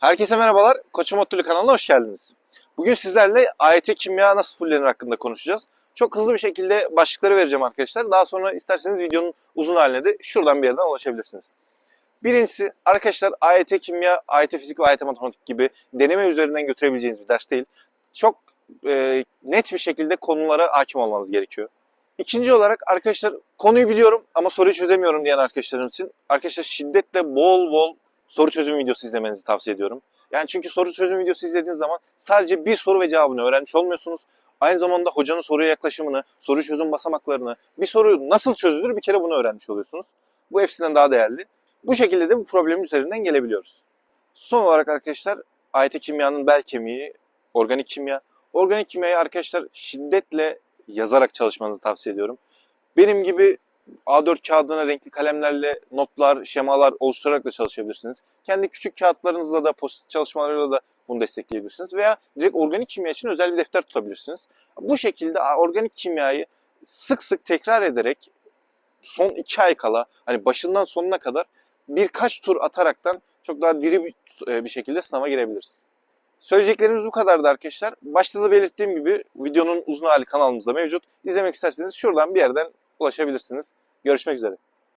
Herkese merhabalar. Koçum Ottulu kanalına hoş geldiniz. Bugün sizlerle AYT kimya nasıl fullenir hakkında konuşacağız. Çok hızlı bir şekilde başlıkları vereceğim arkadaşlar. Daha sonra isterseniz videonun uzun haline de şuradan bir yerden ulaşabilirsiniz. Birincisi arkadaşlar AYT kimya, AYT fizik ve AYT matematik gibi deneme üzerinden götürebileceğiniz bir ders değil. Çok e, net bir şekilde konulara hakim olmanız gerekiyor. İkinci olarak arkadaşlar konuyu biliyorum ama soruyu çözemiyorum diyen arkadaşlarım için arkadaşlar şiddetle bol bol soru çözüm videosu izlemenizi tavsiye ediyorum. Yani çünkü soru çözüm videosu izlediğiniz zaman sadece bir soru ve cevabını öğrenmiş olmuyorsunuz. Aynı zamanda hocanın soruya yaklaşımını, soru çözüm basamaklarını, bir soru nasıl çözülür bir kere bunu öğrenmiş oluyorsunuz. Bu hepsinden daha değerli. Bu şekilde de bu problemin üzerinden gelebiliyoruz. Son olarak arkadaşlar AYT kimyanın bel kemiği organik kimya. Organik kimyayı arkadaşlar şiddetle yazarak çalışmanızı tavsiye ediyorum. Benim gibi A4 kağıdına renkli kalemlerle notlar, şemalar oluşturarak da çalışabilirsiniz. Kendi küçük kağıtlarınızla da, post çalışmalarıyla da bunu destekleyebilirsiniz. Veya direkt organik kimya için özel bir defter tutabilirsiniz. Bu şekilde organik kimyayı sık sık tekrar ederek son iki ay kala, hani başından sonuna kadar birkaç tur ataraktan çok daha diri bir, e, bir şekilde sınava girebiliriz. Söyleyeceklerimiz bu kadardı arkadaşlar. Başta da belirttiğim gibi videonun uzun hali kanalımızda mevcut. İzlemek isterseniz şuradan bir yerden ulaşabilirsiniz. Görüşmek üzere.